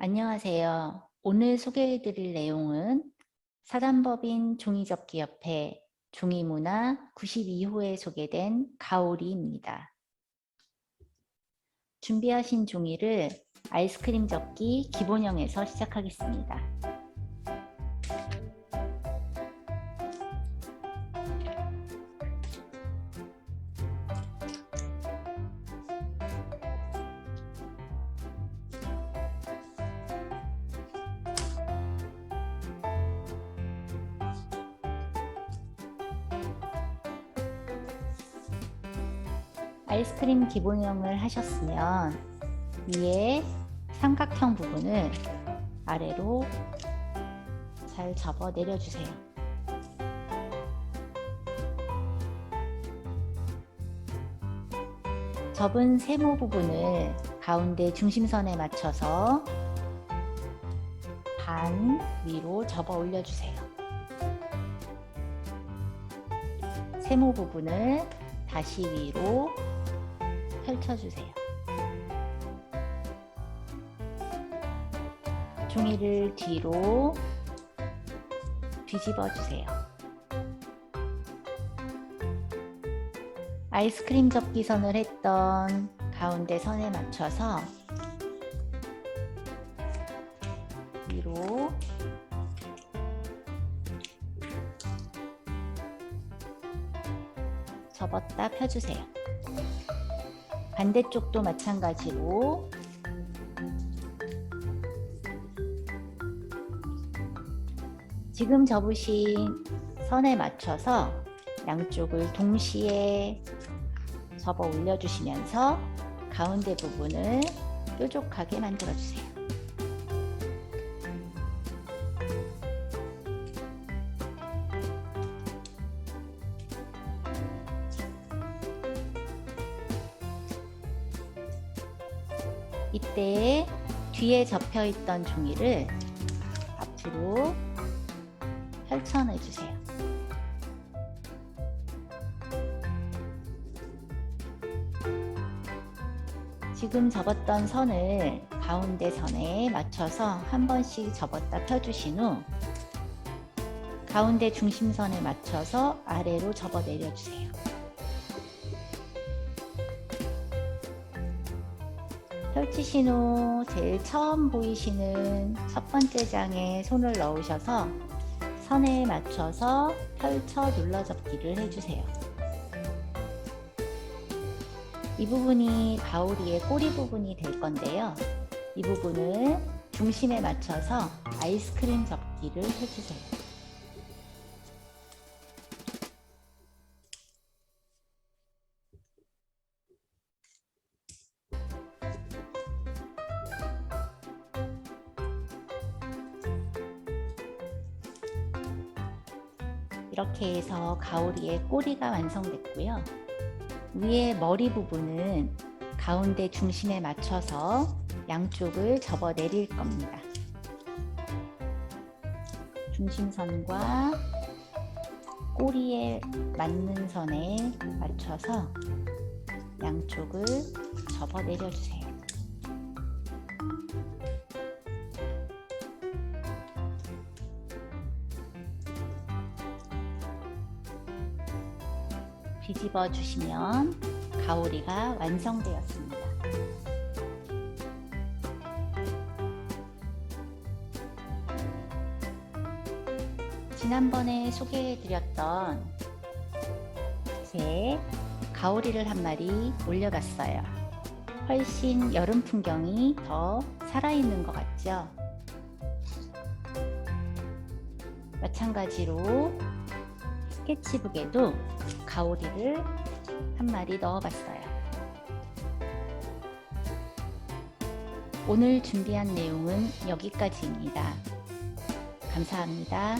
안녕하세요. 오늘 소개해 드릴 내용은 사단법인 종이접기협회 종이문화 92호에 소개된 가오리입니다. 준비하신 종이를 아이스크림 접기 기본형에서 시작하겠습니다. 아이스크림 기본형을 하셨으면 위에 삼각형 부분을 아래로 잘 접어 내려주세요. 접은 세모 부분을 가운데 중심선에 맞춰서 반 위로 접어 올려주세요. 세모 부분을 다시 위로 펼쳐주세요. 종이를 뒤로 뒤집어 주세요. 아이스크림 접기 선을 했던 가운데 선에 맞춰서 위로 접었다 펴주세요. 반대쪽도 마찬가지로 지금 접으신 선에 맞춰서 양쪽을 동시에 접어 올려주시면서 가운데 부분을 뾰족하게 만들어주세요. 이때 뒤에 접혀 있던 종이를 앞으로 펼쳐내 주세요. 지금 접었던 선을 가운데 선에 맞춰서 한 번씩 접었다 펴주신 후 가운데 중심선에 맞춰서 아래로 접어 내려주세요. 펼치신 후 제일 처음 보이시는 첫 번째 장에 손을 넣으셔서 선에 맞춰서 펼쳐 눌러 접기를 해주세요. 이 부분이 가오리의 꼬리 부분이 될 건데요. 이 부분을 중심에 맞춰서 아이스크림 접기를 해주세요. 이렇게 해서 가오리의 꼬리가 완성됐고요. 위에 머리 부분은 가운데 중심에 맞춰서 양쪽을 접어 내릴 겁니다. 중심선과 꼬리에 맞는 선에 맞춰서 양쪽을 접어 내려주세요. 뒤집어 주시면 가오리가 완성되었습니다. 지난번에 소개해드렸던 제 가오리를 한 마리 올려봤어요. 훨씬 여름 풍경이 더 살아있는 것 같죠? 마찬가지로 스케치북에도 가오리를 한 마리 넣어봤어요. 오늘 준비한 내용은 여기까지입니다. 감사합니다.